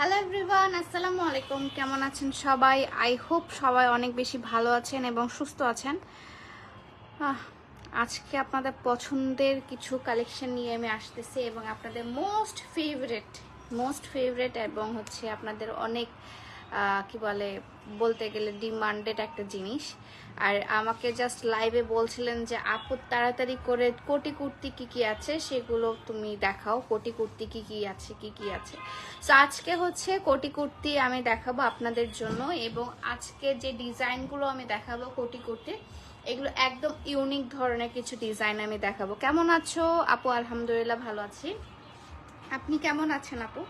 Hello everyone আসসালামু আলাইকুম কেমন আছেন সবাই? আই হোপ সবাই অনেক বেশি ভালো আছেন এবং সুস্থ আছেন। আজকে আপনাদের পছন্দের কিছু কালেকশন নিয়ে আমি আসতেছি এবং আপনাদের মোস্ট ফেভারেট মোস্ট ফেভারেট এবং হচ্ছে আপনাদের অনেক কি বলে, বলতে গেলে ডিমান্ডেড একটা জিনিস। আর আমাকে জাস্ট লাইভে বলছিলেন যে, আপু, তাড়াতাড়ি করে কোটি কুর্তি কি কি আছে? সেগুলো তুমি দেখাও। কোটি কুর্তি কি কি আছে, কি কি আছে? সো আজকে হচ্ছে কোটি কুর্তি আমি দেখাবো আপনাদের জন্য এবং আজকে যে ডিজাইনগুলো আমি দেখাবো কোটি কুর্তি, এগুলো একদম ইউনিক ধরনের কিছু ডিজাইন আমি দেখাবো। কেমন আছো? আপু, আলহামদুলিল্লাহ ভালো আছি। আপনি কেমন আছেন, আপু?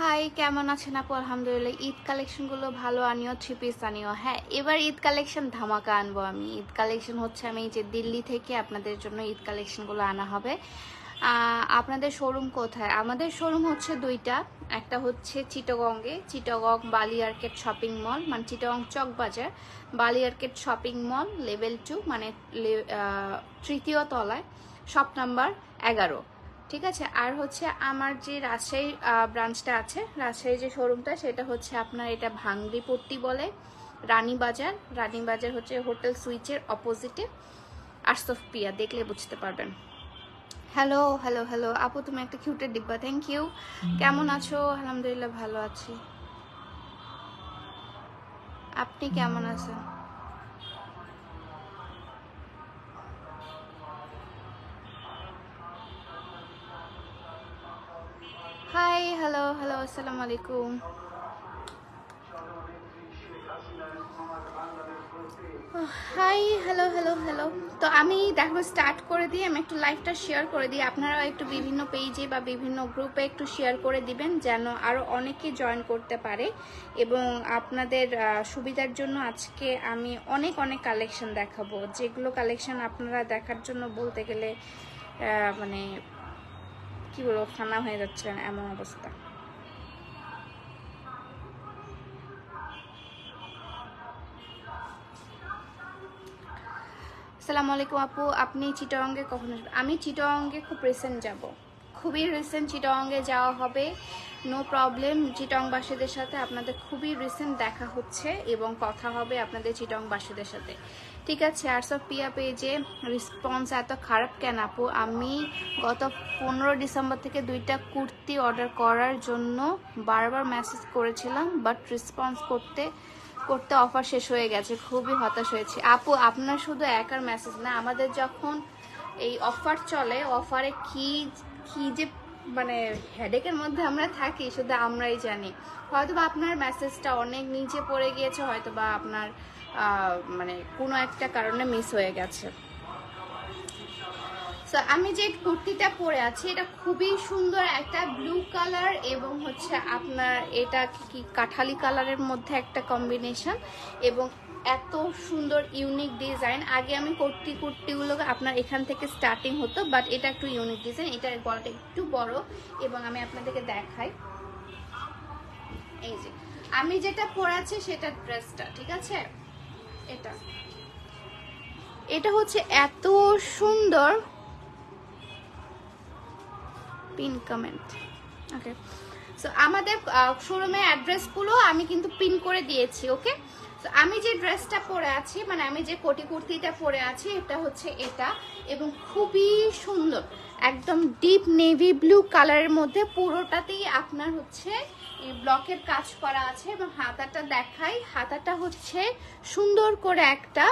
হাই, কেমন আছেন আপু? আলহামদুলিল্লাহ, ঈদ কালেকশনগুলো ভালো আনিও থ্রি পিস আনিও। হ্যাঁ এবার ঈদ কালেকশন ধামাকা আনব আমি। ঈদ কালেকশন হচ্ছে আমি যে দিল্লি থেকে আপনাদের জন্য ঈদ কালেকশনগুলো আনা হবে। আপনাদের শোরুম কোথায়? আমাদের শোরুম হচ্ছে দুইটা। একটা হচ্ছে চিটগঙ্গে চিটগং বালি আর্কেট শপিং মল মানে Chittagong Chawk Bazar Bali arcade shopping mall level two মানে তৃতীয় তলায় শপ নাম্বার এগারো। ঠিক আছে? আর হচ্ছে আমার যে রাজশাহী ব্রাঞ্চটা আছে, রাজশাহী যে শোরুমটা সেটা হচ্ছে আপনার এটা ভাঙ্গরি পট্টি বলে, রানীবাজার। রানীবাজার হচ্ছে হোটেল সুইচের অপোজিটে আরসফ পিয়া দেখলে বুঝতে পারবেন। হ্যালো হ্যালো হ্যালো আপু, তুমি একটা কিউটের ডিব্বা থ্যাংক ইউ কেমন আছো? আলহামদুলিল্লাহ ভালো আছি। আপনি কেমন আছেন? আসসালামু আলাইকুম হাই হ্যালো হ্যালো হ্যালো তো আমি দেখো স্টার্ট করে দিয়ে আমি একটু লাইভটা শেয়ার করে দিই। আপনারাও একটু বিভিন্ন পেজে বা বিভিন্ন গ্রুপে একটু শেয়ার করে দিবেন, যেন আরও অনেকে জয়েন করতে পারে। এবং আপনাদের সুবিধার জন্য আজকে আমি অনেক অনেক কালেকশন দেখাবো। যেগুলো কালেকশন আপনারা দেখার জন্য বলতে গেলে মানে কি বলব, ফানা হয়ে যাচ্ছে এমন অবস্থা। আসসালামু আলাইকুম আপু, আপনি চিটাঙ্গে কখন আসবেন? আমি চিটাঙ্গে খুব রিসেন্ট যাব। খুবই রিসেন্ট চিটাঙ্গে যাওয়া হবে। নো প্রবলেম চিটংবাসীদের সাথে আপনাদের খুবই রিসেন্ট দেখা হচ্ছে এবং কথা হবে আপনাদের চিটংবাসীদের সাথে। ঠিক আছে আর সব পিয়া পেজে রেসপন্স এত খারাপ কেন আপু? আমি গত পনেরো ডিসেম্বর থেকে দুইটা কুর্তি অর্ডার করার জন্য বারবার মেসেজ করেছিলাম বাট রেসপন্স করতে করতে অফার শেষ হয়ে গেছে, খুবই হতাশ হয়েছে। আপু, আপনার শুধু একার মেসেজ না, আমাদের যখন এই অফার চলে অফারে কি কি যে মানে হেডেকের মধ্যে আমরা থাকি, শুধু আমরাই জানি। হয়তো বা আপনার মেসেজটা অনেক নিচে পড়ে গিয়েছে হয়তো বা আপনার মানে কোনো একটা কারণে মিস হয়ে গেছে। আমি যে কুর্তিটা পরে আছি, এটা খুবই সুন্দর একটা ব্লু কালার এবং হচ্ছে আপনার এটা কি কাঠালি কালারের মধ্যে একটা কম্বিনেশন এবং এত সুন্দর ইউনিক ডিজাইন আগে আমি কুর্তি, কুর্তিগুলো আপনার এখান থেকে স্টার্টিং হতো বাট এটা একটু ইউনিক ডিজাইন এটার গলাটা একটু বড় এবং আমি আপনাদেরকে দেখাই। এই যে, আমি যেটা পরে আছি সেটা ড্রেসটা ঠিক আছে? এটা। এটা হচ্ছে এত সুন্দর পিন কমেন্ট ওকে সো আমাদের শোরুমের অ্যাড্রেসগুলো আমি কিন্তু পিন করে দিয়েছি ওকে তো আমি যে ড্রেসটা পরে আছি মানে আমি যে কোটি কুর্তিটা পরে আছি, এটা হচ্ছে এটা এবং খুবই সুন্দর, একদম ডিপ নেভি ব্লু কালারের মধ্যে পুরোটাতেই আপনার হচ্ছে ব্লকের কাজ করা আছে এবং হাতাটা দেখাই। হাতাটা হচ্ছে সুন্দর করে একটা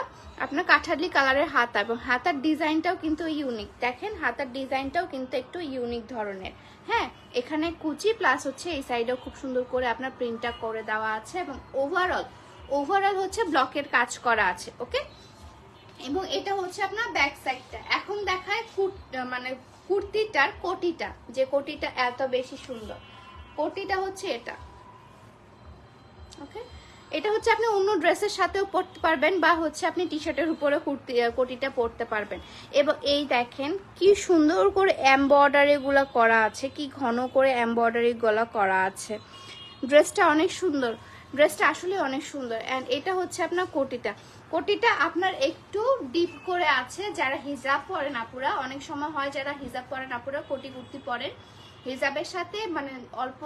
আপনার কাঠালি কালারের হাতা এবং হাতার ডিজাইনটাও কিন্তু ইউনিক দেখেন, হাতার ডিজাইনটাও কিন্তু একটু ইউনিক ধরনের। হ্যাঁ এখানে কুচি প্লাস হচ্ছে এই সাইডেও খুব সুন্দর করে আপনার প্রিন্টটা করে দেওয়া আছে এবং ওভারঅল ওভারঅল হচ্ছে ব্লকের কাজ করা আছে ওকে এবং এটা হচ্ছে আপনার ব্যাক সাইডটা এখন দেখায় কুট মানে কুর্তিটার কোটিটা, যে কোটিটা এত বেশি সুন্দর। কোটিটা হচ্ছে এটা। ওকে এটা হচ্ছে আপনি অন্য ড্রেসের সাথেও পরতে পারবেন বা হচ্ছে আপনি টি শার্টের উপরে কুর্তি কোটিটা পরতে পারবেন। এবং এই দেখেন কি সুন্দর করে এমব্রয়ডারি গুলো করা আছে, কি ঘন করে এমব্রয়ডারি গুলো করা আছে। ড্রেসটা অনেক সুন্দর। ড্রেসটা আসলে অনেক সুন্দর। অ্যান্ড এটা হচ্ছে আপনার কোটিটা। কোটিটা আপনার একটু ডিপ করে আছে। যারা হিজাব পরেন আপুরা অনেক সময় হয় যারা হিজাব পরেন আপুরা কোটি কুর্তি পরেন হিজাবের সাথে মানে অল্প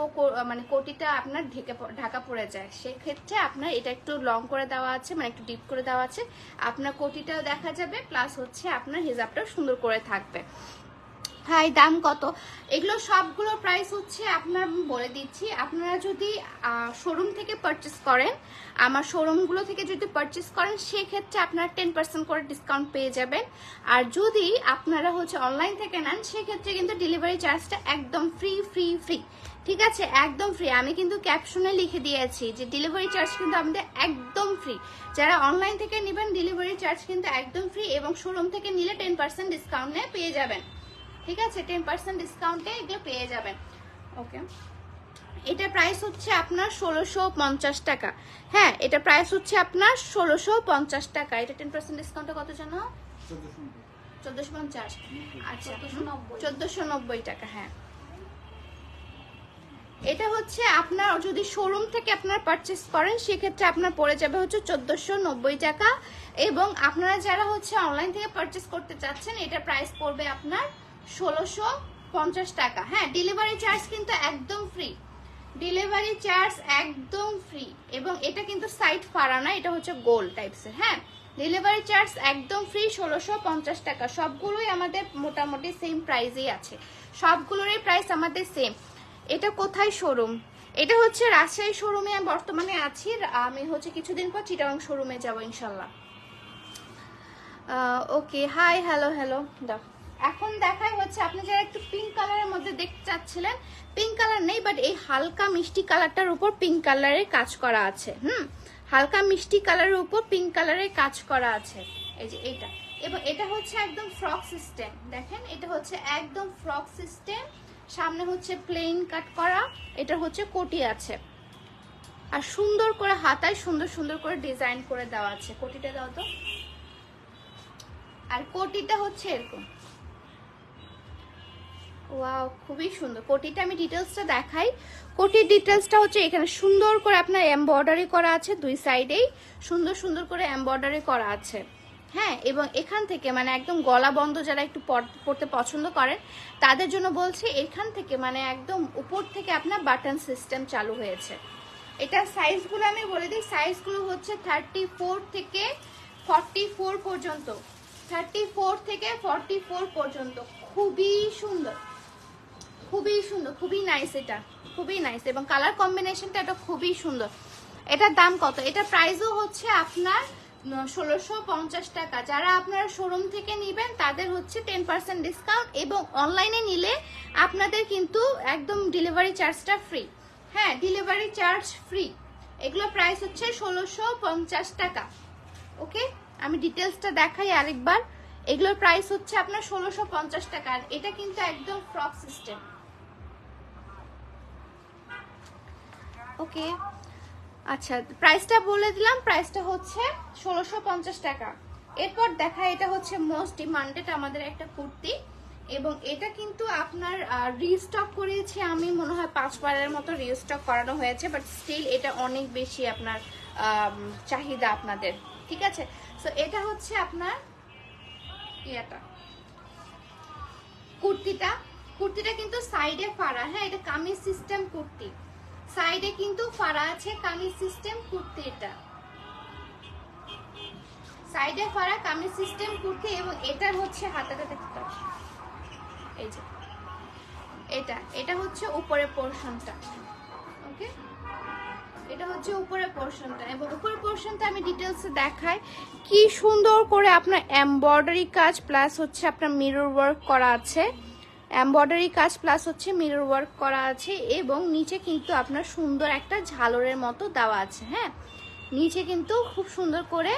মানে কোটিটা আপনার ঢেকে ঢাকা পড়ে যায়। সেক্ষেত্রে আপনার এটা একটু লং করে দেওয়া আছে মানে একটু ডিপ করে দেওয়া আছে। আপনার কোটিটাও দেখা যাবে প্লাস হচ্ছে আপনার হিজাবটাও সুন্দর করে থাকবে। হাই দাম কত? এগুলো সবগুলো প্রাইস হচ্ছে আপনার বলে দিচ্ছি, আপনারা যদি শোরুম থেকে পারচেস করেন, আমার শোরুমগুলো থেকে যদি পারচেস করেন, সেক্ষেত্রে আপনারা টেন পার্সেন্ট করে ডিসকাউন্ট পেয়ে যাবেন। আর যদি আপনারা হচ্ছে অনলাইন থেকে নেন, সেক্ষেত্রে কিন্তু ডেলিভারি চার্জটা একদম ফ্রি ফ্রি ফ্রি ঠিক আছে? একদম ফ্রি আমি কিন্তু ক্যাপশনে লিখে দিয়েছি যে ডেলিভারি চার্জ কিন্তু আমাদের একদম ফ্রি যারা অনলাইন থেকে নেবেন ডেলিভারি চার্জ কিন্তু একদম ফ্রি এবং শোরুম থেকে নিলে টেন পার্সেন্ট ডিসকাউন্টে পেয়ে যাবেন। ঠিক আছে টেন পার্সেন্ট ডিসকাউন্টে এগুলো পেয়ে যাবেন। ওকে এটা প্রাইস হচ্ছে আপনার ষোলোশো পঞ্চাশ টাকা। হ্যাঁ এটা প্রাইস হচ্ছে আপনার ষোলোশো পঞ্চাশ টাকা। এটা টেন পার্সেন্ট ডিসকাউন্টে কত জানো? চোদ্দশো পঞ্চাশ। আচ্ছা চোদ্দশো নব্বই। টাকা হ্যাঁ। এটা হচ্ছে আপনার যদি শোরুম থেকে আপনার পারচেস করেন সেক্ষেত্রে আপনার পড়ে যাবে হচ্ছে চোদ্দশো নব্বই টাকা। এবং আপনারা যারা হচ্ছে অনলাইন থেকে পারচেস করতে চাচ্ছেন এটা প্রাইস পড়বে আপনার ষোলোশো পঞ্চাশ টাকা। হ্যাঁ ডেলিভারি চার্জ কিন্তু একদম ফ্রি ডেলিভারি চার্জ একদম ফ্রি এবং এটা কিন্তু সাইড ফাড়া না, এটা হচ্ছে গোল টাইপসের হ্যাঁ ডেলিভারি চার্জ একদম ফ্রি ষোলোশো পঞ্চাশ টাকা। সবগুলোই আমাদের মোটামুটি সেম প্রাইসেই আছে। সবগুলোরই প্রাইস আমাদের সেম এটা কোথায় শোরুম এটা হচ্ছে রাজশাহী শোরুমে আমি বর্তমানে আছি। আমি হচ্ছে কিছুদিন পর চিটাং শোরুমে যাব ইনশাল্লাহ। ওকে হাই হ্যালো হ্যালো দাও। এখন দেখাই হচ্ছে, আপনি যারা একটু পিঙ্ক কালারের মধ্যে দেখতে চাচ্ছিলেন পিঙ্ক কালার নেই বাট এই হালকা মিষ্টি কালারটার উপর পিঙ্ক কালারের কাজ করা আছে, হুম? হালকা মিষ্টি কালারের উপর পিঙ্ক কালারের কাজ করা আছে। এই যে এটা। এবং এটা হচ্ছে একদম ফ্রক সিস্টেম দেখেন, এটা হচ্ছে একদম ফ্রক সিস্টেম সামনে হচ্ছে প্লেন কাট করা, এটা হচ্ছে কোটি আছে। আর সুন্দর করে হাতায় সুন্দর সুন্দর করে ডিজাইন করে দেওয়া আছে। কোটিটা দাও তো। আর কোটিটা হচ্ছে এরকম। ওয়াও খুবই সুন্দর। কোটিটা আমি ডিটেলসটা দেখাই। কোটির ডিটেলসটা হচ্ছে এখানে সুন্দর করে আপনার এমব্রয়ডারি করা আছে দুই সাইডেই সুন্দর সুন্দর করে এমব্রয়ডারি করা আছে। হ্যাঁ এবং এখান থেকে মানে একদম গলা বন্ধ যারা একটু পড়তে পছন্দ করেন, তাদের জন্য বলছি এখান থেকে মানে একদম উপর থেকে আপনার বাটন সিস্টেম চালু হয়েছে। এটা সাইজগুলো আমি বলে দিই। সাইজগুলো হচ্ছে থার্টি থেকে ফর্টি ফোর পর্যন্ত। থার্টি থেকে ফর্টি ফোর পর্যন্ত। খুবই সুন্দর। খুবই সুন্দর, খুবই নাইস এটা, খুবই নাইস এবং কালার কম্বিনেশনটা এটা খুবই সুন্দর। এটার দাম কত? এটা প্রাইসও হচ্ছে আপনার ষোলোশো পঞ্চাশ টাকা। যারা আপনারা শোরুম থেকে নেবেন, তাদের হচ্ছে টেন পার্সেন্ট ডিসকাউন্ট এবং অনলাইনে নিলে আপনাদের কিন্তু একদম ডেলিভারি চার্জটা ফ্রি হ্যাঁ ডেলিভারি চার্জ ফ্রি এগুলো প্রাইস হচ্ছে ষোলোশো পঞ্চাশ টাকা। ওকে আমি ডিটেলসটা দেখাই আরেকবার। এগুলোর প্রাইস হচ্ছে আপনার ষোলোশো পঞ্চাশ টাকা। এটা কিন্তু একদম ফ্রক সিস্টেম ওকে। আচ্ছা প্রাইসটা বলে দিলাম। প্রাইসটা হচ্ছে ষোলোশো টাকা। এরপর দেখা, এটা হচ্ছে মোস্ট ডিমান্ডেড আমাদের একটা কুর্তি। এবং এটা কিন্তু আপনার রিস্টক করেছি আমি, মনে হয় পাঁচবারের মতো রিস্টক করানো হয়েছে বাট স্টিল এটা অনেক বেশি আপনার চাহিদা আপনাদের। ঠিক আছে? সো এটা হচ্ছে আপনার ইয়াটা। কুর্তিটা। কুর্তিটা কিন্তু সাইডে ফাড়া হ্যাঁ এটা কামিজ সিস্টেম কুর্তি। সাইডে কিন্তু ফাড়া আছে, কামিজ সিস্টেম কুর্তি এটা। সাইডে ফাড়া, কামিজ সিস্টেম কুর্তি এবং এটার হচ্ছে হাতাটা দেখতে এই যে, এটা এটা হচ্ছে উপরের পোর্শনটা ওকে এটা হচ্ছে উপরের পোর্শনটা এবং উপরের পোর্শনটা আমি ডিটেলসে দেখাই। কি সুন্দর করে আপনার এমব্রয়ডারি কাজ প্লাস হচ্ছে আপনার মিরর ওয়ার্ক করা আছে। এমব্রয়ডারি কাজ প্লাস হচ্ছে মিরর ওয়ার্ক করা আছে এবং নিচে কিন্তু আপনার সুন্দর একটা ঝালরের মতো দেওয়া আছে হ্যাঁ? নিচে কিন্তু খুব সুন্দর করে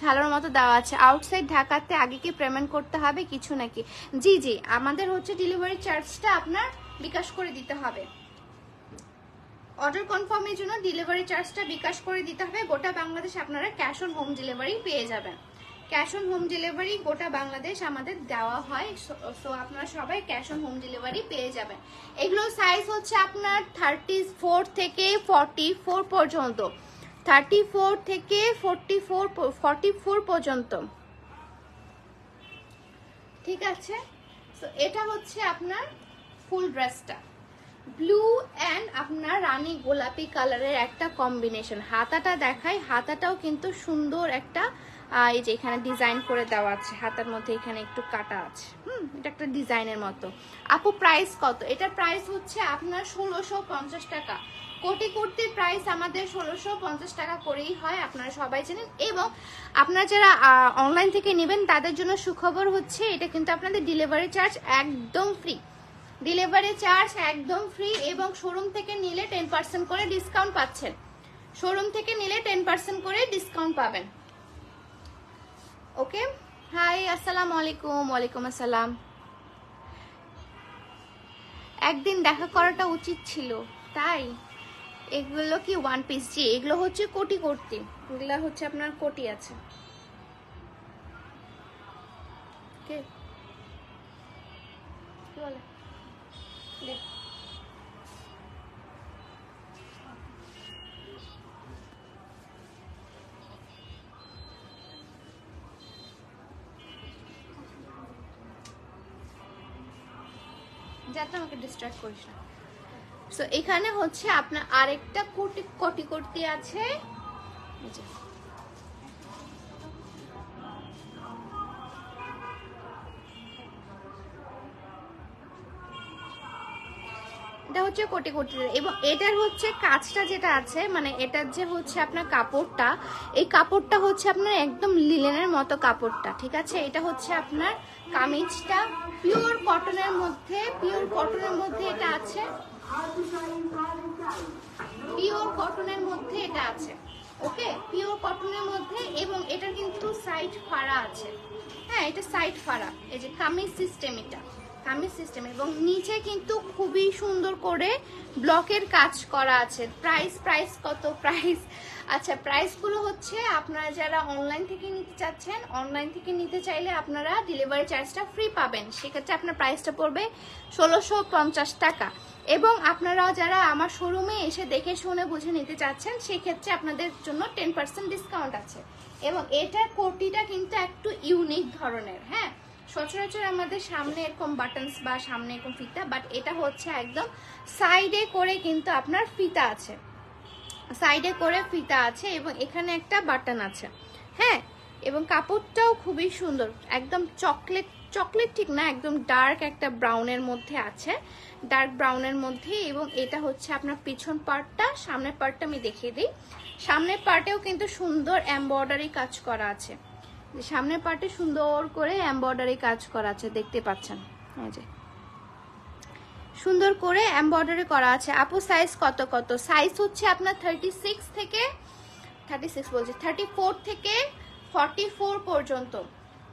ঝালর মতো দেওয়া আছে। আউটসাইড ঢাকাতে আগে কি পেমেন্ট করতে হবে? কিছু নাকি? জি জি, আমাদের হচ্ছে ডেলিভারি চার্জটা আপনার বিকাশ করে দিতে হবে। অর্ডার কনফার্মের জন্য ডেলিভারি চার্জটা বিকাশ করে দিতে হবে। গোটা বাংলাদেশ আপনারা ক্যাশ অন হোম ডেলিভারি পেয়ে যাবেন। ক্যাশ অন হোম ডেলিভারি গোটা বাংলাদেশ আমাদের দেওয়া হয়। সো আপনারা সবাই ক্যাশ অন হোম ডেলিভারি পেয়ে যাবেন। এগুলোর সাইজ হচ্ছে আপনার থার্টি ফোর থেকে ফর্টি ফোর পর্যন্ত। থার্টি ফোর থেকে ফোরটি ফোর ফর্টি ফোর পর্যন্ত। ঠিক আছে? তো এটা হচ্ছে আপনার ফুল ড্রেসটা। ব্লু অ্যান্ড আপনার রানি গোলাপি কালারের একটা কম্বিনেশন হাতাটা দেখাই, হাতাটাও কিন্তু সুন্দর একটা এই যে এখানে ডিজাইন করে দেওয়া আছে, হাতার মধ্যে এখানে একটু কাটা আছে। হুম, এটা একটা ডিজাইনের মতো। আপু প্রাইস কত? এটার প্রাইস হচ্ছে আপনার ষোলোশো পঞ্চাশ টাকা। কোটি কুর্তির প্রাইস আমাদের ষোলোশো পঞ্চাশ টাকা করেই হয়, আপনারা সবাই জানেন এবং আপনারা যারা অনলাইন থেকে নেবেন, তাদের জন্য সুখবর হচ্ছে, এটা কিন্তু আপনাদের ডেলিভারি চার্জ একদম ফ্রি ডেলিভারি চার্জ একদম ফ্রি এবং শোরুম থেকে নিলে টেন পার্সেন্ট করে ডিসকাউন্ট পাচ্ছেন। শোরুম থেকে নিলে টেন পার্সেন্ট করে ডিসকাউন্ট পাবেন। ওকে হাই আসসালামু আলাইকুম ওয়ালাইকুম আসসালাম একদিন দেখা করাটা উচিত ছিল। তাই এগুলো কি ওয়ান পিস জি, এগুলো হচ্ছে কোটি কুর্তি এগুলো হচ্ছে আপনার কোটি আছে। কে কি বলে? দে। যাতে আমাকে ডিস্ট্রাক্ট করিস না। সো এখানে হচ্ছে আপনার আরেকটা কোটি কোটি করতে আছে এটা হচ্ছে কোটি কোটি এবং এটার হচ্ছে কাজটা যেটা আছে মানে এটার যে হচ্ছে আপনার কাপড়টা, এই কাপড়টা হচ্ছে আপনার একদম লিলেনের মতো কাপড়টা, ঠিক আছে? এটা হচ্ছে আপনার কামিজটা পিওর কটনের মধ্যে পিওর কটনের মধ্যে এটা আছে। পিওর কটনের মধ্যে এটা আছে ওকে পিওর কটনের মধ্যে এবং এটা কিন্তু সাইড ফাড়া আছে। হ্যাঁ এটা সাইড ফাড়া, এই যে কামিজ সিস্টেম এটা কামিজ সিস্টেম এবং নিচে কিন্তু খুবই সুন্দর করে ব্লকের কাজ করা আছে। প্রাইস প্রাইস কত? প্রাইস আচ্ছা প্রাইসগুলো হচ্ছে আপনারা যারা অনলাইন থেকে নিতে চাচ্ছেন অনলাইন থেকে নিতে চাইলে আপনারা ডেলিভারি চার্জটা ফ্রি পাবেন। সেক্ষেত্রে আপনার প্রাইসটা পড়বে ষোলোশো পঞ্চাশ টাকা। এবং আপনারা যারা আমার শোরুমে এসে দেখে শুনে বুঝে নিতে চাচ্ছেন, সেক্ষেত্রে আপনাদের জন্য টেন পার্সেন্ট ডিসকাউন্ট আছে। এবং এটার কোটিটা কিন্তু একটু ইউনিক ধরনের হ্যাঁ? সচরাচর আমাদের সামনে এরকম বাটনস বা সামনে এরকম ফিতা বাট এটা হচ্ছে একদম সাইডে করে কিন্তু আপনার ফিতা আছে। সাইডে করে ফিতা আছে এবং এখানে একটা বাটন আছে। হ্যাঁ? এবং কাপড়টাও খুবই সুন্দর। একদম চকলেট চকলেট ঠিক না, একদম ডার্ক একটা ব্রাউনের মধ্যে আছে। ডার্ক ব্রাউনের মধ্যে এবং এটা হচ্ছে আপনার পিছন পার্টটা সামনের পার্টটা আমি দেখিয়ে দিই। সামনের পার্টেও কিন্তু সুন্দর এমব্রয়ডারি কাজ করা আছে। সামনের পার্টে সুন্দর করে এমব্রয়ডারি কাজ করা আছে, দেখতে পাচ্ছেন। এই যে। সুন্দর করে এমব্রয়ডারি করা আছে। আপু সাইজ কত কত? সাইজ হচ্ছে আপনার থার্টি সিক্স থেকে থার্টি সিক্স বলছি থার্টি ফোর থেকে ফর্টি ফোর পর্যন্ত।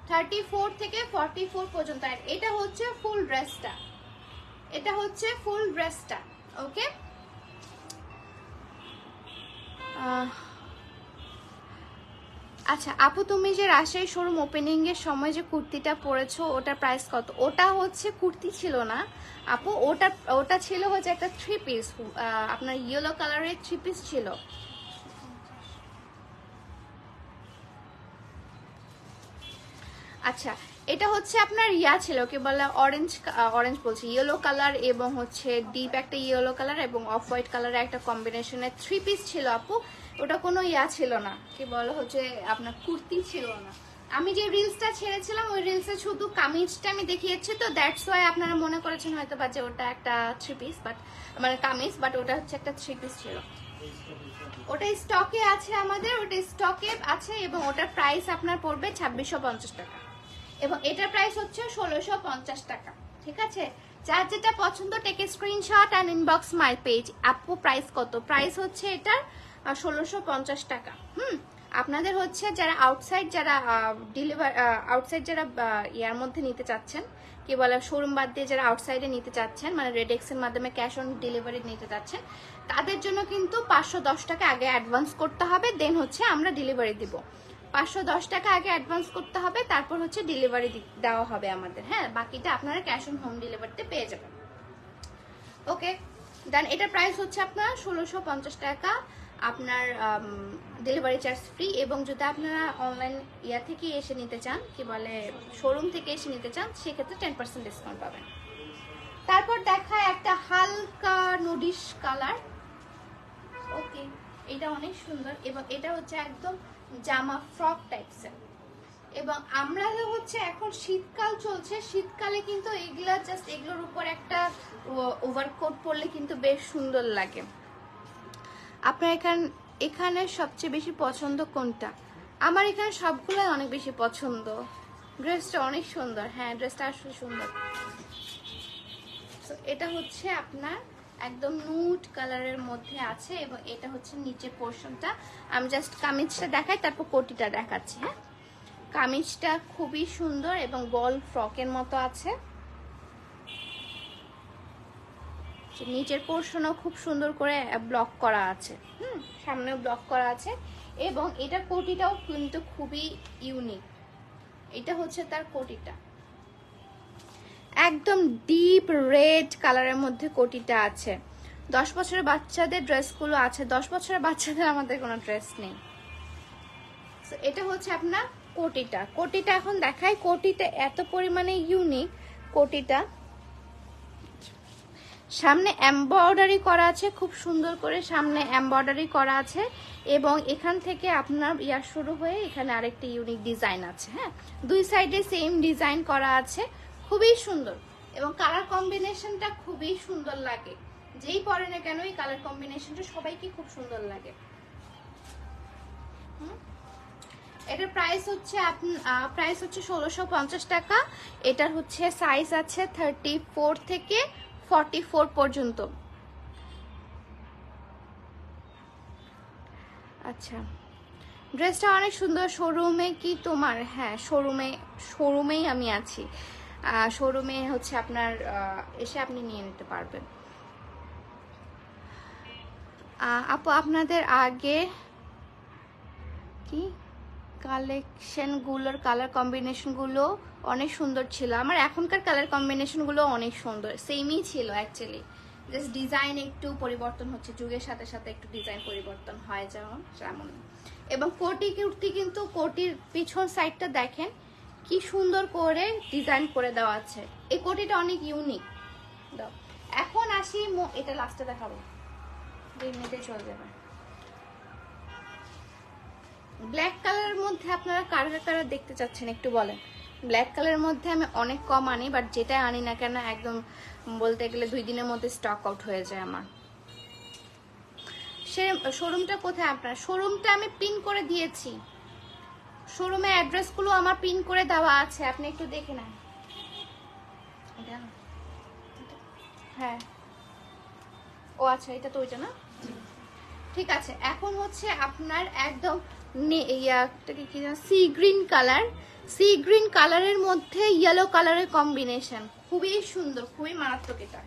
থার্টি ফোর থেকে ফর্টি ফোর পর্যন্ত। আর এটা হচ্ছে ফুল ড্রেসটা এটা হচ্ছে ফুল ড্রেসটা ওকে আচ্ছা আপু, তুমি যে রাজশাহী শোরুম ওপেনিং এর সময় যে কুর্তিটা পরেছো, ওটার প্রাইস কত? ওটা হচ্ছে কুর্তি ছিল না। আপু, ওটা ওটা ছিল হচ্ছে একটা থ্রি পিস আপনার ইয়েলো কালারের থ্রি পিস ছিল। আচ্ছা এটা হচ্ছে আপনার ইয়া ছিল, কি বলে অরেঞ্জ অরেঞ্জ বলছি ইয়েলো কালার এবং হচ্ছে ডিপ একটা ইয়েলো কালার এবং অফ হোয়াইট কালারের একটা কম্বিনেশনের থ্রি পিস ছিল, আপু। ওটা কোনো ইয়া ছিল না। কি বলে, হচ্ছে আপনার কুর্তি ছিল না। আমি যে রিলসটা ছেড়েছিলাম, ওই রিলসে শুধু কামিজটা আমি দেখিয়েছি, তো দ্যাটস ওয়াই আপনারা মনে করেছেন হয়তো বা যে ওটা একটা থ্রি পিস বাট মানে কামিজ বাট ওটা হচ্ছে একটা থ্রি পিস ছিল। ওটা স্টকে আছে আমাদের, ওটা স্টকে আছে এবং ওটার প্রাইস আপনার পড়বে ছাব্বিশশো পঞ্চাশ টাকা। এবং এটার প্রাইস হচ্ছে ষোলোশো পঞ্চাশ টাকা, ঠিক আছে? যার যেটা পছন্দ take screenshot and inbox my page আপু প্রাইস কত? প্রাইস হচ্ছে এটার ষোলোশো পঞ্চাশ টাকা। হুম? আপনাদের হচ্ছে যারা আউটসাইড যারা ডেলিভার আউটসাইড যারা ইয়ার মধ্যে নিতে চাচ্ছেন, কি বলে শোরুম বাদ দিয়ে যারা আউটসাইডে নিতে চাচ্ছেন মানে রেডেক্সের মাধ্যমে ক্যাশ অন ডেলিভারি নিতে চাচ্ছেন, তাদের জন্য কিন্তু পাঁচশো দশ টাকা আগে অ্যাডভান্স করতে হবে দেন হচ্ছে আমরা ডেলিভারি দিব। পাঁচশো দশ টাকা আগে অ্যাডভান্স করতে হবে, তারপর হচ্ছে ডেলিভারি দেওয়া হবে আমাদের হ্যাঁ? বাকিটা আপনারা ক্যাশ অন হোম ডেলিভারিতে পেয়ে যাবেন। ওকে দেন এটার প্রাইস হচ্ছে আপনার ষোলোশো পঞ্চাশ টাকা আপনার ডেলিভারি চার্জ ফ্রি এবং যদি আপনারা অনলাইন ইয়া থেকে এসে নিতে চান, কি বলে শোরুম থেকে এসে নিতে চান, সেক্ষেত্রে টেন পার্সেন্ট ডিসকাউন্ট পাবেন। তারপর দেখায় একটা হালকা নুডিশ কালার ওকে, এটা অনেক সুন্দর এবং এটা হচ্ছে একদম জামা ফ্রক টাইপসের এবং আমরা হচ্ছে এখন শীতকাল চলছে, শীতকালে কিন্তু এগুলা জাস্ট এগুলোর উপর একটা ওভারকোট পরলে কিন্তু বেশ সুন্দর লাগে। আপনার এখানে এখানে সবচেয়ে বেশি পছন্দ কোনটা? আমার এখানে সবগুলোই অনেক বেশি পছন্দ। ড্রেসটা অনেক সুন্দর। হ্যাঁ ড্রেসটা আসলে সুন্দর। So, এটা হচ্ছে আপনার একদম নুট কালারের মধ্যে আছে এবং এটা হচ্ছে নিচের পোর্শনটা আমি জাস্ট কামিজটা দেখাই তারপর কোটিটা দেখাচ্ছি হ্যাঁ? কামিজটা খুবই সুন্দর এবং বল ফ্রকের মতো আছে। নিচের পোর্শনও খুব সুন্দর করে ব্লক করা আছে। হুম, সামনেও ব্লক করা আছে। এবং এটা কোটিটাও কিন্তু খুবই ইউনিক এটা হচ্ছে তার কোটিটা। একদম ডিপ রেড কালারের মধ্যে কোটিটা আছে। দশ বছরের বাচ্চাদের ড্রেসগুলো আছে। দশ বছরের বাচ্চাদের আমাদের কোনো ড্রেস নেই। এটা হচ্ছে আপনার কোটিটা। কোটিটা এখন দেখায় কোটিটা এত পরিমাণে ইউনিক কোটিটা। সামনে এমব্রয়ডারি করা আছে, খুব সুন্দর করে সামনে এমব্রয়ডারি করা আছে এবং এখান থেকে আপনার ইয়ার শুরু হয়ে এখানে আরেকটি ইউনিক ডিজাইন আছে হ্যাঁ? দুই সাইডে সেম ডিজাইন করা আছে, খুবই সুন্দর এবং কালার কম্বিনেশনটা খুবই সুন্দর লাগে। যেই পরে না কেন এই কালার কম্বিনেশনটা সবাইকে খুব সুন্দর লাগে। এটার প্রাইস হচ্ছে প্রাইস হচ্ছে ষোলোশো টাকা, এটার হচ্ছে সাইজ আছে থার্টি থেকে ফর্টি ফোর পর্যন্ত। আচ্ছা। ড্রেসটা অনেক সুন্দর, শোরুমে কি তোমার? হ্যাঁ শোরুমে, শোরুমেই আমি আছি। শোরুমে হচ্ছে আপনার এসে আপনি নিয়ে নিতে পারবেন। আপু, আপনাদের আগে কি? কালেকশনগুলোর কালার কম্বিনেশনগুলো অনেক সুন্দর ছিল। আমার এখনকার কালার কম্বিনেশনগুলো অনেক সুন্দর সেমই ছিল অ্যাকচুয়ালি জাস্ট ডিজাইন একটু পরিবর্তন হচ্ছে, যুগের সাথে সাথে একটু ডিজাইন পরিবর্তন হয় যেমন তেমন। এবং কোটি কুর্তি কিন্তু কোটির পিছন সাইডটা দেখেন, কি সুন্দর করে ডিজাইন করে দেওয়া আছে। এই কোটিটা অনেক ইউনিক এখন আসি এটা লাস্টে দেখাবো। দুই মিনিটে চলে যাবে। ব্ল্যাক কালারের মধ্যে আপনারা কালার কালার দেখতে চাচ্ছেন একটু বলেন? ব্ল্যাক কালারের মধ্যে আমি অনেক কম আনি বাট যেটা আনি না কেন একদম বলতে গেলে দুই দিনের মধ্যে স্টক আউট হয়ে যায় আমার। সে শোরুমটা কোথায় আপনার? শোরুমটা আমি পিন করে দিয়েছি। শোরুমের অ্যাড্রেসগুলো আমার পিন করে দেওয়া আছে, আপনি একটু দেখে নেন। হ্যাঁ। ও আচ্ছা এটা তো ওইটা না? ঠিক আছে, এখন হচ্ছে আপনার একদম ইয়াটাকে কি sea green colour. Sea green কালারের মধ্যে ইয়েলো কালারের কম্বিনেশন খুবই সুন্দর, খুবই মারাত্মক এটা।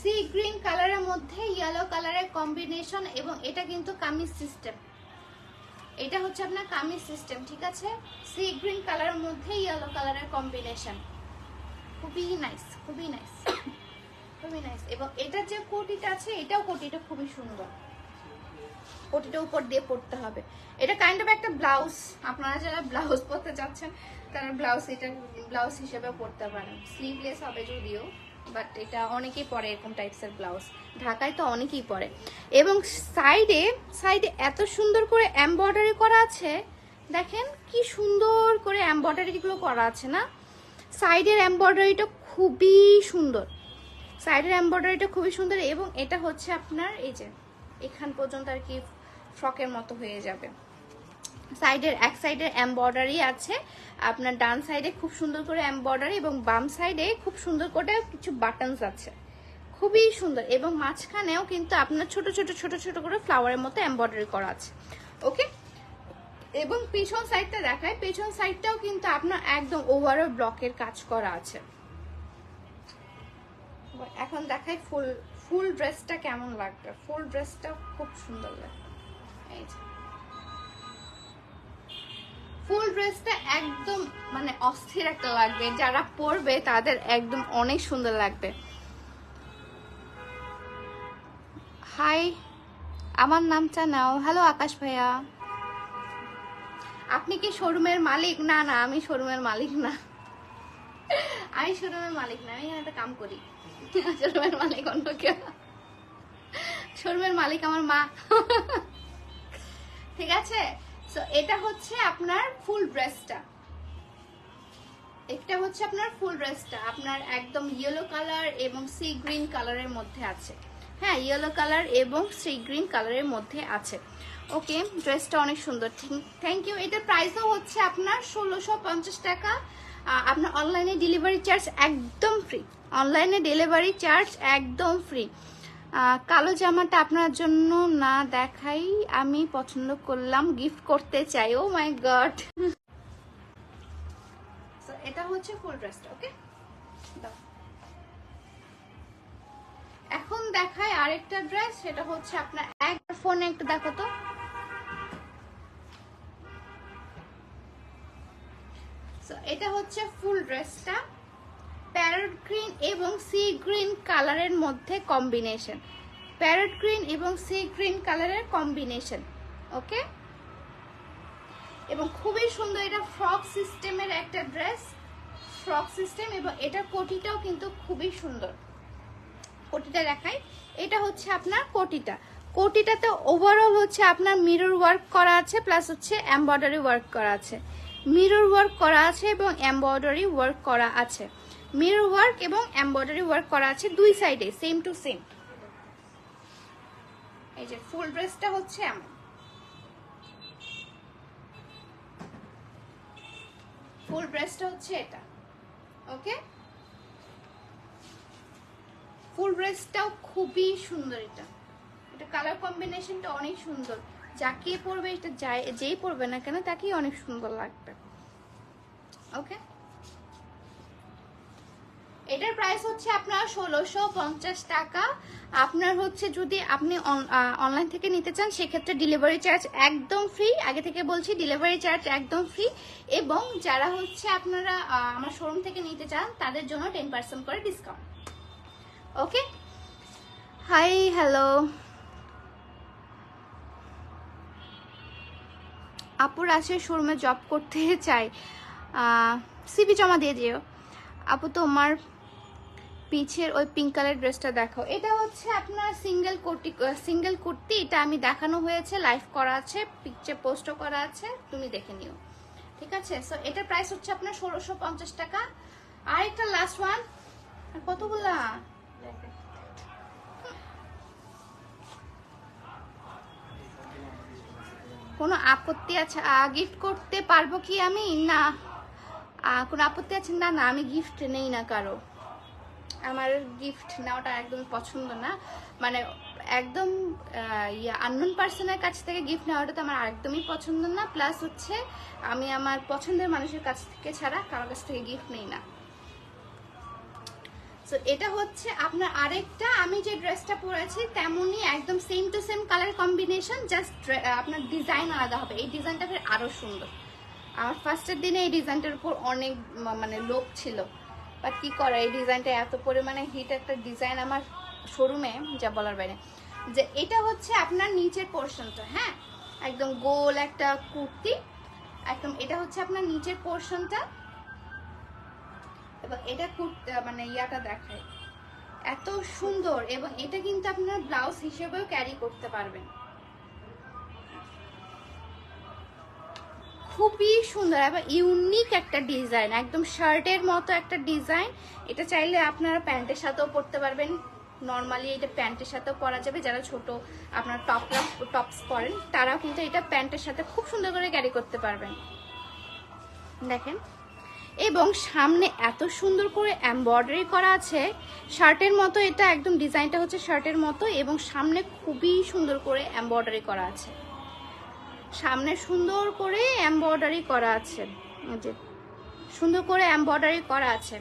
সি গ্রিন কালারের মধ্যে ইয়েলো কালারের কম্বিনেশন এবং এটা কিন্তু কামিজ সিস্টেম এটা হচ্ছে আপনার কামিজ সিস্টেম ঠিক আছে? সি গ্রিন কালারের মধ্যে ইয়েলো কালারের কম্বিনেশন খুবই নাইস খুবই নাইস খুবই নাইস এবং এটার যে কোটিটা আছে, এটাও কোটিটা খুবই সুন্দর। কোটিটা উপর দিয়ে পড়তে হবে। এটা কাইন্ড অফ একটা ব্লাউজ আপনারা যারা ব্লাউজ পরতে চাচ্ছেন তারা ব্লাউজ এটা ব্লাউজ হিসেবে পরতে পারেন। স্লিভলেস হবে যদিও বাট এটা অনেকেই পরে এরকম টাইপসের ব্লাউজ ঢাকায় তো অনেকেই পরে। এবং সাইডে সাইডে এত সুন্দর করে এমব্রয়ডারি করা আছে, দেখেন কি সুন্দর করে এমব্রয়ডারিগুলো করা আছে না? সাইডের এমব্রয়ডারিটা খুবই সুন্দর। সাইডের এমব্রয়ডারিটা খুবই সুন্দর এবং এটা হচ্ছে আপনার এই যে এখান পর্যন্ত আর কি ফ্রকের মতো হয়ে যাবে। সাইডের, এক সাইডের এমব্রয়ডারি আছে, আপনার ডান সাইডে খুব সুন্দর করে এমব্রয়ডারি এবং বাম সাইডে খুব সুন্দর করে কিছু বাটনস আছে। খুবই সুন্দর এবং মাঝখানেও কিন্তু আপনার ছোট ছোট ছোট ছোট করে ফ্লাওয়ারের মতো এমব্রয়ডারি করা আছে। ওকে এবং পেছন সাইডটা দেখায় পেছন সাইডটাও কিন্তু আপনার একদম ওভারঅল ব্লকের কাজ করা আছে। এখন দেখায় ফুল ফুল ড্রেসটা কেমন লাগবে? ফুল ড্রেসটা খুব সুন্দর লাগবে। এই যে। ফুল ড্রেসটা একদম মানে অস্থির একটা লাগবে। যারা পরবে, তাদের একদম অনেক সুন্দর লাগবে। হাই, আমার নামটা নাও হ্যালো, আকাশ ভাইয়া। আপনি কি শোরুমের মালিক? না না, আমি শোরুমের মালিক না। আমি শোরুমের মালিক না, আমি এখানে একটা কাম করি। শোরুমের মালিক অন্য কেউ। শোরুমের মালিক আমার মা। ঠিক আছে? সো এটা হচ্ছে আপনার ফুল ড্রেসটা। এটা হচ্ছে আপনার ফুল ড্রেসটা। আপনার একদম ইয়েলো কালার এবং সি গ্রিন কালারের মধ্যে আছে। হ্যাঁ ইয়েলো কালার এবং সি গ্রিন কালারের মধ্যে আছে। ওকে ড্রেসটা অনেক সুন্দর। Thank you. এটার প্রাইসও হচ্ছে আপনার ষোলোশো টাকা। আপনার অনলাইনে ডেলিভারি চার্জ একদম ফ্রি অনলাইনে ডেলিভারি চার্জ একদম ফ্রি। কালো জামাটা আপনার জন্য না দেখাই, আমি পছন্দ করলাম গিফট করতে চাই। ও মাই গড এটা হচ্ছে ফুল ড্রেসটা ওকে এখন দেখায় আরেকটা ড্রেস সেটা হচ্ছে আপনার এক ফোনে একটু দেখো তো। এটা হচ্ছে ফুল ড্রেসটা প্যারট গ্রিন এবং সি গ্রিন কালারের মধ্যে কম্বিনেশন। প্যারট গ্রিন এবং সি গ্রিন কালারের কম্বিনেশন, ওকে? এবং খুবই সুন্দর এটা ফ্রক সিস্টেমের একটা ড্রেস, ফ্রক সিস্টেম, এবং এটা কোটিটাও কিন্তু খুবই সুন্দর। কোটিটা দেখাই। এটা হচ্ছে আপনার কোটিটা। কোটিটাতে ওভারঅল হচ্ছে আপনার মিরর ওয়ার্ক করা আছে প্লাস হচ্ছে এমব্রয়ডারি ওয়ার্ক করা আছে। মিরর ওয়ার্ক করা আছে এবং এমব্রয়ডারি ওয়ার্ক করা আছে। মিরর ওয়ার্ক এবং এমব্রয়ডারি ওয়ার্ক করা আছে দুই সাইডে সেম টু সেম এই যে ফুল ড্রেসটা হচ্ছে এমন। ফুল ড্রেসটা হচ্ছে এটা ওকে ফুল ড্রেসটাও খুবই সুন্দর এটা। এটা কালার কম্বিনেশনটা অনেক সুন্দর। যাকে পরবে, এটা যাই যেই পরবে না কেন, তাকেই অনেক সুন্দর লাগবে। ওকে এটার প্রাইস হচ্ছে আপনার ষোলোশো পঞ্চাশ টাকা। আপনার হচ্ছে যদি আপনি অনলাইন থেকে নিতে চান, সেক্ষেত্রে ডেলিভারি চার্জ একদম ফ্রি আগে থেকে বলছি ডেলিভারি চার্জ একদম ফ্রি এবং যারা হচ্ছে আপনারা আমার শোরুম থেকে নিতে চান, তাদের জন্য টেন পার্সেন্ট করে ডিসকাউন্ট ওকে হাই হ্যালো আপুর আছে শোরুমে জব করতে চাই সিবি জমা দিয়ে দিও। আপু, তোমার পিছের ওই পিঙ্ক কালার ড্রেসটা দেখাও। এটা হচ্ছে আপনার সিঙ্গেল কুর্তি সিঙ্গেল কুর্তি। এটা আমি দেখানো হয়েছে লাইভ করা আছে পিকচার পোস্টও করা আছে, তুমি দেখে নিও। ঠিক আছে? সো এটার প্রাইস হচ্ছে আপনার ষোলোশো পঞ্চাশ টাকা। আর একটা লাস্ট ওয়ান কতগুলা? কোনো আপত্তি আছে? গিফট করতে পারব কি আমি? না। কোনো আপত্তি আছে? না না, আমি গিফট নেই না কারও। আমার গিফট নেওয়াটা একদম পছন্দ না। মানে একদম ইয়া আননোন পার্সনের কাছ থেকে গিফট নেওয়াটা তো আমার একদমই পছন্দ না। প্লাস হচ্ছে, আমি আমার পছন্দের মানুষের কাছ থেকে ছাড়া কারোর কাছ থেকে গিফট নেই না। সো এটা হচ্ছে আপনার আরেকটা, আমি যে ড্রেসটা পরেছি তেমনই একদম same to same colour combination just আপনার ডিজাইন আলাদা হবে। এই ডিজাইনটা ফের আরও সুন্দর। আমার ফার্স্টের দিনে এই ডিজাইনটার উপর অনেক মানে লোভ ছিল। বাট কি করা? এই ডিজাইনটা এত পরিমাণে হিট একটা ডিজাইন আমার শোরুমে যা বলার বাইরে। যে এটা হচ্ছে আপনার নিচের পোর্শনটা হ্যাঁ? একদম গোল একটা কুর্তি, একদম এটা হচ্ছে আপনার নিচের পোর্শনটা এবং এটা মানে ইয়াটা দেখায়। এত সুন্দর, এবং এটা কিন্তু আপনার ব্লাউজ হিসেবেও ক্যারি করতে পারবেন। খুবই সুন্দর এবং ইউনিক একটা ডিজাইন একদম শার্টের মতো একটা ডিজাইন এটা চাইলে আপনারা প্যান্টের সাথেও পরতে পারবেন। নর্মালি এটা প্যান্টের সাথেও পরা যাবে। যারা ছোট, আপনার টপ টপস পরেন, তারাও কিন্তু এটা প্যান্টের সাথে খুব সুন্দর করে ক্যারি করতে পারবেন। দেখেন। এবং সামনে এত সুন্দর করে এমব্রয়ডারি করা আছে। শার্টের মতো এটা একদম ডিজাইনটা হচ্ছে শার্টের মতো এবং সামনে খুবই সুন্দর করে এমব্রয়ডারি করা আছে। সামনে সুন্দর করে এমব্রয়ডারি করা আছে। যে, সুন্দর করে এমব্রয়ডারি করা আছে।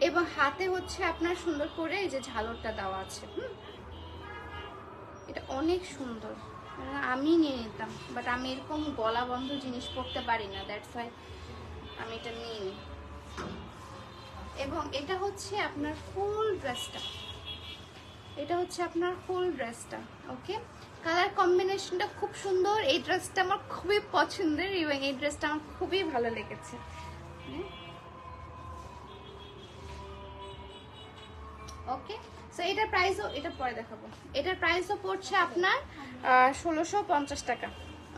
এবং হাতে হচ্ছে আপনার সুন্দর করে এই যে ঝালরটা দেওয়া আছে, হুম? এটা অনেক সুন্দর। আমি নিয়ে নিতাম বাট আমি এরকম গলা বন্ধ জিনিস পরতে পারি না দ্যাটস ওয়াই আমি এটা নিয়ে নিই। এবং এটা হচ্ছে আপনার ফুল ড্রেসটা এটা হচ্ছে আপনার ফুল ড্রেসটা ওকে কালার কম্বিনেশনটা খুব সুন্দর। এই ড্রেসটা আমার খুবই পছন্দের। এবং এই ড্রেসটা আমার খুবই ভালো লেগেছে। ওকে সো এটার প্রাইসও এটা পরে দেখাবো। এটার প্রাইসও পড়ছে আপনার ষোলোশো পঞ্চাশ টাকা।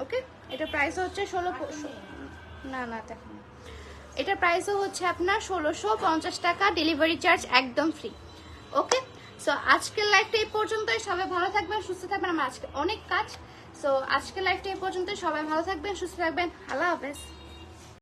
ওকে, এটার প্রাইসও হচ্ছে ষোলো না না দেখুন এটার প্রাইসও হচ্ছে আপনার ষোলোশো পঞ্চাশ টাকা। ডেলিভারি চার্জ একদম ফ্রি ওকে সো আজকের লাইফটা এই পর্যন্তই। সবাই ভালো থাকবেন, সুস্থ থাকবেন। আমার আজকে অনেক কাজ। সো আজকের লাইফটা এই পর্যন্তই। সবাই ভালো থাকবেন, সুস্থ থাকবেন। আল্লাহ হাফেজ।